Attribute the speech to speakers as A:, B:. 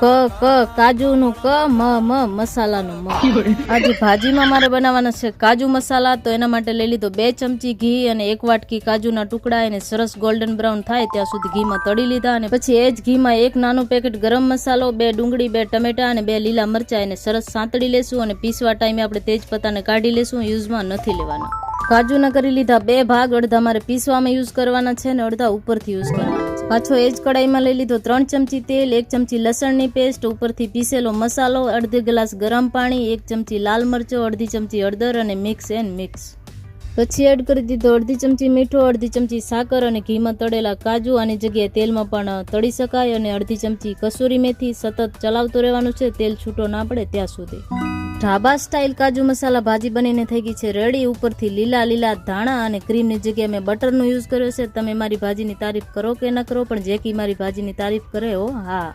A: ક ક, કાજુનું ક, મ મ, મસાલાનું મ. આજે ભાજીમાં મારે બનાવવાના છે કાજુ મસાલા, તો એના માટે લઈ લીધો બે ચમચી ઘી અને એક વાટકી કાજુના ટુકડા એને સરસ ગોલ્ડન બ્રાઉન થાય ત્યાં સુધી ઘીમાં તળી લીધા અને પછી એ જ ઘીમાં એક નાનું પેકેટ ગરમ મસાલો, બે ડુંગળી, બે ટમેટા અને બે લીલા મરચા એને સરસ સાંતળી લેશું અને પીસવા ટાઈમે આપણે તેજપત્તાને કાઢી લેશું યુઝમાં નથી લેવાના. કાજુના કરી લીધા બે ભાગ, અડધા મારે પીસવામાં યુઝ કરવાના છે અને અડધા ઉપરથી યુઝ કરવાના છે. પાછો એ જ કડાઈમાં લઈ લીધો ત્રણ ચમચી તેલ, એક ચમચી લસણની પેસ્ટ ઉપરથી પીસેલો મસાલો, અડધી ગ્લાસ ગરમ પાણી, એક ચમચી લાલ મરચો, અડધી ચમચી હળદર અને મિક્સ એન્ડ મિક્સ પછી એડ કરી દીધો અડધી ચમચી મીઠો, અડધી ચમચી સાકર અને ઘીમાં તળેલા કાજુ. આની જગ્યાએ તેલમાં પણ તળી શકાય અને અડધી ચમચી કસૂરી મેથી સતત ચલાવતું રહેવાનું છે. તેલ છૂટો ના પડે ત્યાં સુધી. ઢાબા સ્ટાઇલ કાજુ મસાલા ભાજી બનીને થઈ ગઈ છે રેડી. ઉપરથી લીલા લીલા ધાણા અને ક્રીમની જગ્યાએ મેં બટરનો યુઝ કર્યો છે. તમે મારી ભાજીની તારીફ કરો કે ન કરો, પણ જેકી મારી ભાજીની તારીફ કરે હો. હા.